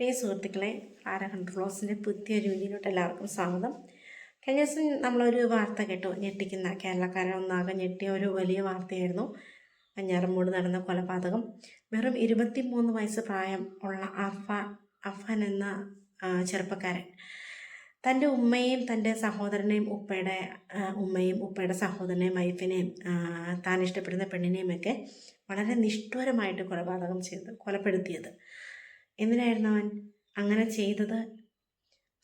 പ്രിയ സുഹൃത്തുക്കളെ ആര കൺട്രോൾസിന്റെ പുതിയൊരു വീഡിയോയിലോട്ട് എല്ലാവർക്കും സ്വാഗതം. കഴിഞ്ഞ ദിവസം നമ്മളൊരു വാർത്ത കേട്ടു ഞെട്ടിക്കുന്ന കേരളക്കാരെ ഒന്നാകെ ഞെട്ടിയ ഒരു വലിയ വാർത്തയായിരുന്നു. അഞ്ഞാറമ്മൂട് നടന്ന കൊലപാതകം. വെറും ഇരുപത്തി മൂന്ന് വയസ്സ് പ്രായം ഉള്ള അഫ അഫൻ എന്ന ചെറുപ്പക്കാരൻ. തന്റെ ഉമ്മയെയും തന്റെ സഹോദരനെയും ഉപ്പയുടെ ഉമ്മയും ഉപ്പയുടെ സഹോദരനെയും വൈഫിനെയും താൻ ഇഷ്ടപ്പെടുന്ന പെണ്ണിനെയും ഒക്കെ വളരെ നിഷ്ഠൂരമായിട്ട് കൊലപാതകം ചെയ്ത് കൊലപ്പെടുത്തിയത്. എന്തിനായിരുന്നു അവൻ അങ്ങനെ ചെയ്തത്?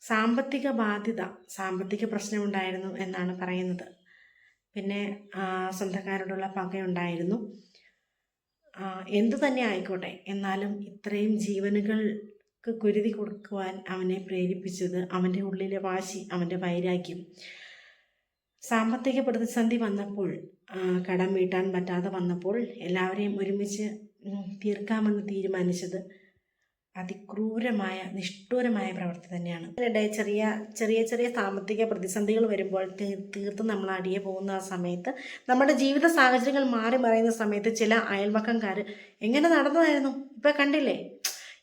സാമ്പത്തിക ബാധ്യത സാമ്പത്തിക പ്രശ്നമുണ്ടായിരുന്നു എന്നാണ് പറയുന്നത്. പിന്നെ സ്വന്തക്കാരോടുള്ള പകയുണ്ടായിരുന്നു. എന്തു തന്നെ ആയിക്കോട്ടെ എന്നാലും ഇത്രയും ജീവനുകൾക്ക് കുരുതി കൊടുക്കുവാൻ അവനെ പ്രേരിപ്പിച്ചത് അവന്റെ ഉള്ളിലെ വാശി അവന്റെ വൈരാഗ്യം. സാമ്പത്തിക പ്രതിസന്ധി വന്നപ്പോൾ കടം വീട്ടാൻ പറ്റാതെ വന്നപ്പോൾ എല്ലാവരെയും ഒരുമിച്ച് തീർക്കാമെന്ന് തീരുമാനിച്ചത് അതിക്രൂരമായ നിഷ്ഠൂരമായ പ്രവൃത്തി തന്നെയാണ്. ഇതിനിടെ ചെറിയ ചെറിയ ചെറിയ സാമ്പത്തിക പ്രതിസന്ധികൾ വരുമ്പോൾ തീർത്തും നമ്മൾ അടിയെ പോകുന്ന ആ സമയത്ത് നമ്മുടെ ജീവിത സാഹചര്യങ്ങൾ മാറി മറയുന്ന സമയത്ത് ചില അയൽവക്കംകാർ എങ്ങനെ നടന്നതായിരുന്നു? ഇപ്പം കണ്ടില്ലേ?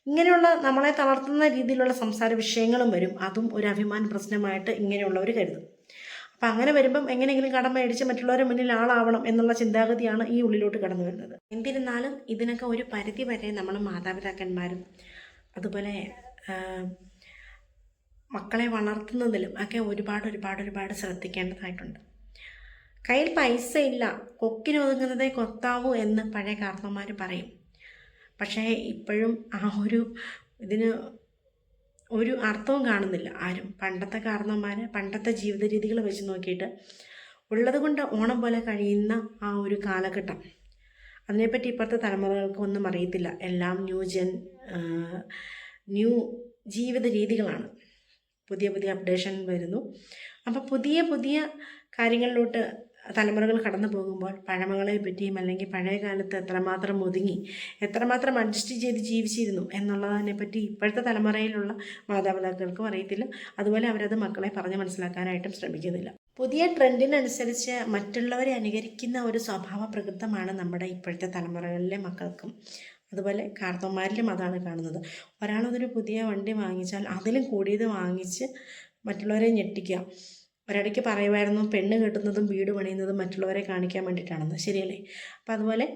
ഇങ്ങനെയുള്ള നമ്മളെ തളർത്തുന്ന രീതിയിലുള്ള സംസാര വിഷയങ്ങളും വരും. അതും ഒരു അഭിമാന പ്രശ്നമായിട്ട് ഇങ്ങനെയുള്ളവർ കരുതും. അപ്പം അങ്ങനെ വരുമ്പം എങ്ങനെയെങ്കിലും കടം മേടിച്ച് മറ്റുള്ളവരുടെ മുന്നിൽ ആളാവണം എന്നുള്ള ചിന്താഗതിയാണ് ഈ ഉള്ളിലോട്ട് കടന്നു വരുന്നത് എന്നിരുന്നാലും ഇതിനൊക്കെ ഒരു പരിധി വരെ നമ്മൾ മാതാപിതാക്കന്മാരും അതുപോലെ മക്കളെ വളർത്തുന്നതിലും ഒക്കെ ഒരുപാട് ഒരുപാട് ഒരുപാട് ശ്രദ്ധിക്കേണ്ടതായിട്ടുണ്ട്. കയ്യിൽ പൈസ ഇല്ല കൊക്കിനൊതുങ്ങുന്നതേ കൊത്താവൂ എന്ന് പഴയ കാർണന്മാർ പറയും. പക്ഷേ ഇപ്പോഴും ആ ഒരു ഇതിന് ഒരു അർത്ഥവും കാണുന്നില്ല ആരും. പണ്ടത്തെ കാർണന്മാർ പണ്ടത്തെ ജീവിത രീതികൾ വെച്ച് നോക്കിയിട്ട് ഉള്ളത് കൊണ്ട് ഓണം പോലെ കഴിയുന്ന ആ ഒരു കാലഘട്ടം. അതിനെപ്പറ്റി ഇപ്പോഴത്തെ തലമുറകൾക്കൊന്നും അറിയത്തില്ല. എല്ലാം ന്യൂ ജെൻ ന്യൂ ജീവിത രീതികളാണ്. പുതിയ പുതിയ അപ്ഡേഷൻ വരുന്നു. അപ്പോൾ പുതിയ പുതിയ കാര്യങ്ങളിലോട്ട് തലമുറകൾ കടന്നു പോകുമ്പോൾ പഴമകളെ പറ്റിയും അല്ലെങ്കിൽ പഴയ കാലത്ത് എത്രമാത്രം ഒതുങ്ങി എത്രമാത്രം അഡ്ജസ്റ്റ് ചെയ്ത് ജീവിച്ചിരുന്നു എന്നുള്ളതിനെ പറ്റി ഇപ്പോഴത്തെ തലമുറയിലുള്ള മാതാപിതാക്കൾക്കും അറിയത്തില്ല. അതുപോലെ അവരത് മക്കളെ പറഞ്ഞ് മനസ്സിലാക്കാനായിട്ടും ശ്രമിക്കുന്നില്ല. പുതിയ ട്രെൻഡിനനുസരിച്ച് മറ്റുള്ളവരെ അനുകരിക്കുന്ന ഒരു സ്വഭാവ പ്രകൃതമാണ് നമ്മുടെ ഇപ്പോഴത്തെ തലമുറകളിലെ മക്കൾക്കും അതുപോലെ കാർത്തന്മാരിലും അതാണ് കാണുന്നത്. ഒരാളതൊരു പുതിയ വണ്ടി വാങ്ങിച്ചാൽ അതിലും കൂടിയത് വാങ്ങിച്ച് മറ്റുള്ളവരെ ഞെട്ടിക്കുക. ഒരിടയ്ക്ക് പറയുമായിരുന്നു പെണ്ണ് കെട്ടുന്നതും വീട് പണിയുന്നതും മറ്റുള്ളവരെ കാണിക്കാൻ വേണ്ടിയിട്ടാണെന്ന്. ശരിയല്ലേ? അപ്പം അതുപോലെ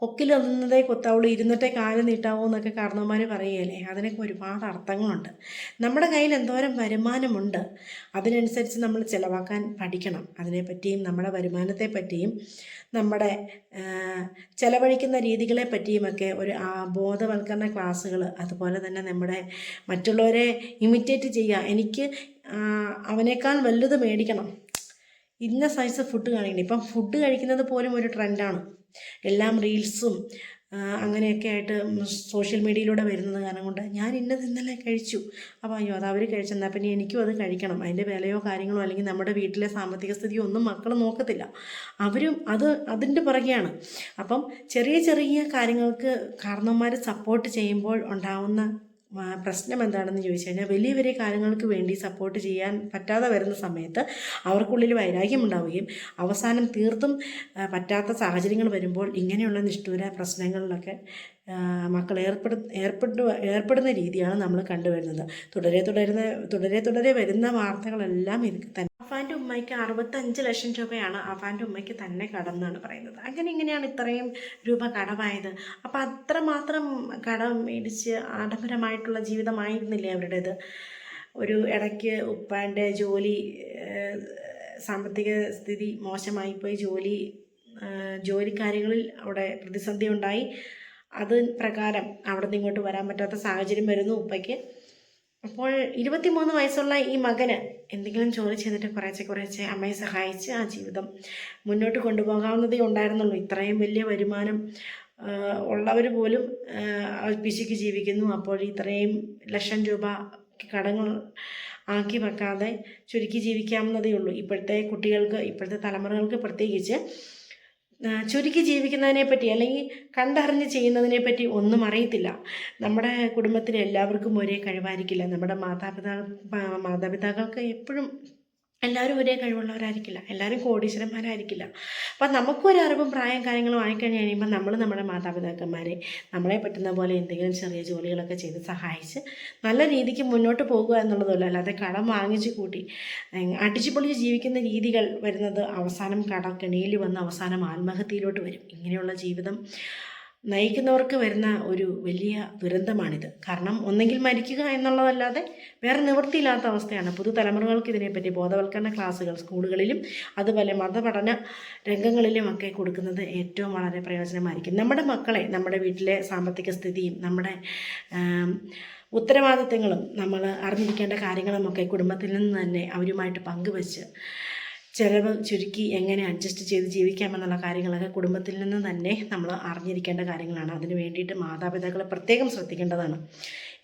കൊക്കിലൊന്നതേ കൊത്താവുള്ളൂ ഇരുന്നിട്ടേ കാൽ നീട്ടാവൂ എന്നൊക്കെ കാരണവന്മാർ പറയുകയല്ലേ? അതിനൊക്കെ ഒരുപാട് അർത്ഥങ്ങളുണ്ട്. നമ്മുടെ കയ്യിൽ എന്തോരം വരുമാനമുണ്ട് അതിനനുസരിച്ച് നമ്മൾ ചിലവാക്കാൻ പഠിക്കണം. അതിനെപ്പറ്റിയും നമ്മുടെ വരുമാനത്തെ പറ്റിയും നമ്മുടെ ചിലവഴിക്കുന്ന രീതികളെ പറ്റിയുമൊക്കെ ഒരു ബോധവൽക്കരണ ക്ലാസ്സുകൾ അതുപോലെ തന്നെ നമ്മുടെ മറ്റുള്ളവരെ ഇമിറ്റേറ്റ് ചെയ്യുക. എനിക്ക് അവനേക്കാൾ വലുത് മേടിക്കണം. ഇന്ന സൈസ് ഫുഡ് കാണിക്കണം. ഇപ്പം ഫുഡ് കഴിക്കുന്നത് പോലും ഒരു ട്രെൻഡാണ്. എല്ലാം റീൽസും അങ്ങനെയൊക്കെ ആയിട്ട് സോഷ്യൽ മീഡിയയിലൂടെ വരുന്നത് കാരണം കൊണ്ട് ഞാൻ ഇന്നത് ഇന്നലെ കഴിച്ചു. അപ്പോൾ അയ്യോ അത് അവർ കഴിച്ചെന്നാൽ പിന്നെ എനിക്കും അത് കഴിക്കണം. അതിന്റെ വിലയോ കാര്യങ്ങളോ അല്ലെങ്കിൽ നമ്മുടെ വീട്ടിലെ സാമ്പത്തിക സ്ഥിതിയോ ഒന്നും മക്കൾ നോക്കത്തില്ല. അവരും അത് അതിന്റെ പുറകെയാണ്. അപ്പം ചെറിയ ചെറിയ കാര്യങ്ങൾക്ക് കാരണവന്മാർ സപ്പോർട്ട് ചെയ്യുമ്പോൾ ഉണ്ടാവുന്ന പ്രശ്നം എന്താണെന്ന് ചോദിച്ചു കഴിഞ്ഞാൽ വലിയ വലിയ കാര്യങ്ങൾക്ക് വേണ്ടി സപ്പോർട്ട് ചെയ്യാൻ പറ്റാതെ വരുന്ന സമയത്ത് അവർക്കുള്ളിൽ വൈരാഗ്യം ഉണ്ടാവുകയും അവസാനം തീർത്തും പറ്റാത്ത സാഹചര്യങ്ങൾ വരുമ്പോൾ ഇങ്ങനെയുള്ള നിഷ്ഠൂര പ്രശ്നങ്ങളിലൊക്കെ മക്കൾ ഏർപ്പെടു ഏർപ്പെട്ടു ഏർപ്പെടുന്ന രീതിയാണ് നമ്മൾ കണ്ടുവരുന്നത്. തുടരെ തുടരുന്ന തുടരെ തുടരെ വരുന്ന വാർത്തകളെല്ലാം ഇത് തന്നെ അഫാന്റെ ഉമ്മയ്ക്ക് അറുപത്തഞ്ച് ലക്ഷം രൂപയാണ് അഫാന്റെ ഉമ്മയ്ക്ക് തന്നെ കടന്നാണ് പറയുന്നത്. അങ്ങനെ ഇങ്ങനെയാണ് ഇത്രയും രൂപ കടമായത്. അപ്പം അത്രമാത്രം കടം മേടിച്ച് ആഡംബരമായിട്ടുള്ള ജീവിതമായിരുന്നില്ലേ അവരുടേത്? ഒരു ഇടയ്ക്ക് ഉപ്പാന്റെ ജോലി സാമ്പത്തിക സ്ഥിതി മോശമായിപ്പോയി ജോലി ജോലിക്കാര്യങ്ങളിൽ ജോലി കാര്യങ്ങളിൽ അവിടെ പ്രതിസന്ധി ഉണ്ടായി അത് പ്രകാരം അവിടെ നിന്ന് ഇങ്ങോട്ട് വരാൻ പറ്റാത്ത സാഹചര്യം വരുന്നു ഉപ്പയ്ക്ക്. അപ്പോൾ ഇരുപത്തിമൂന്ന് വയസ്സുള്ള ഈ മകന് എന്തെങ്കിലും ജോലി ചെയ്തിട്ട് കുറേശ്ശെ കുറേശ്ശെ അമ്മയെ സഹായിച്ച് ആ ജീവിതം മുന്നോട്ട് കൊണ്ടുപോകാവുന്നതേ ഉണ്ടായിരുന്നുള്ളൂ. ഇത്രയും വലിയ വരുമാനം ഉള്ളവർ പോലും പിശുക്ക് ജീവിക്കുന്നു. അപ്പോൾ ഇത്രയും ലക്ഷം രൂപ കടങ്ങൾ ആക്കി വെക്കാതെ ചുരുക്കി ജീവിക്കാവുന്നതേ ഉള്ളൂ. ഇപ്പോഴത്തെ കുട്ടികൾക്ക് ഇപ്പോഴത്തെ തലമുറകൾക്ക് പ്രത്യേകിച്ച് ചുരുക്കി ജീവിക്കുന്നതിനെ പറ്റി അല്ലെങ്കിൽ കണ്ടറിഞ്ഞ് ചെയ്യുന്നതിനെ പറ്റി ഒന്നും അറിയത്തില്ല. നമ്മുടെ കുടുംബത്തിലെ എല്ലാവർക്കും ഒരേ കഴിവായിരിക്കില്ല. നമ്മുടെ മാതാപിതാ മാതാപിതാക്കൾക്ക് എപ്പോഴും എല്ലാവരും ഒരേ കഴിവുള്ളവരായിരിക്കില്ല. എല്ലാവരും കോടീശ്വരന്മാരായിരിക്കില്ല. അപ്പം നമുക്കും ഒരു അറിവും പ്രായം കാര്യങ്ങളും ആയിക്കഴിഞ്ഞ് കഴിയുമ്പോൾ നമ്മൾ നമ്മുടെ മാതാപിതാക്കന്മാരെ നമ്മളെ പറ്റുന്ന പോലെ എന്തെങ്കിലും ചെറിയ ജോലികളൊക്കെ ചെയ്ത് സഹായിച്ച് നല്ല രീതിക്ക് മുന്നോട്ട് പോകുക എന്നുള്ളതല്ല. അല്ലാതെ കടം വാങ്ങിച്ച് കൂട്ടി ഏഹ് അടിച്ചു പൊളിച്ച് ജീവിക്കുന്ന രീതികൾ വരുന്നത് അവസാനം കടക്കെണിയിൽ വന്ന് അവസാനം ആത്മഹത്യയിലോട്ട് വരും. ഇങ്ങനെയുള്ള ജീവിതം നയിക്കുന്നവർക്ക് വരുന്ന ഒരു വലിയ ദുരന്തമാണിത്. കാരണം ഒന്നെങ്കിൽ മരിക്കുക എന്നുള്ളതല്ലാതെ വേറെ നിവൃത്തിയില്ലാത്ത അവസ്ഥയാണ്. പുതുതലമുറകൾക്ക് ഇതിനെപ്പറ്റി ബോധവൽക്കരണ ക്ലാസ്സുകൾ സ്കൂളുകളിലും അതുപോലെ മതപഠന രംഗങ്ങളിലും ഒക്കെ കൊടുക്കുന്നത് ഏറ്റവും വളരെ പ്രയോജനമായിരിക്കും. നമ്മുടെ മക്കളെ നമ്മുടെ വീട്ടിലെ സാമ്പത്തിക സ്ഥിതിയും നമ്മുടെ ഉത്തരവാദിത്തങ്ങളും നമ്മൾ അറിഞ്ഞിരിക്കേണ്ട കാര്യങ്ങളുമൊക്കെ കുടുംബത്തിൽ നിന്ന് തന്നെ അവരുമായിട്ട് പങ്കുവെച്ച് ചിലവ് ചുരുക്കി എങ്ങനെ അഡ്ജസ്റ്റ് ചെയ്ത് ജീവിക്കാമെന്നുള്ള കാര്യങ്ങളൊക്കെ കുടുംബത്തിൽ നിന്ന് തന്നെ നമ്മൾ അറിഞ്ഞിരിക്കേണ്ട കാര്യങ്ങളാണ്. അതിന് വേണ്ടിയിട്ട് മാതാപിതാക്കളെ പ്രത്യേകം ശ്രദ്ധിക്കേണ്ടതാണ്.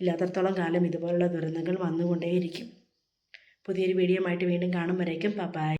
ഇല്ലാത്തടത്തോളം കാലം ഇതുപോലുള്ള ദുരന്തങ്ങൾ വന്നുകൊണ്ടേയിരിക്കും. പുതിയൊരു വീഡിയോ ആയിട്ട് വീണ്ടും കാണും വരേക്കും. ബൈ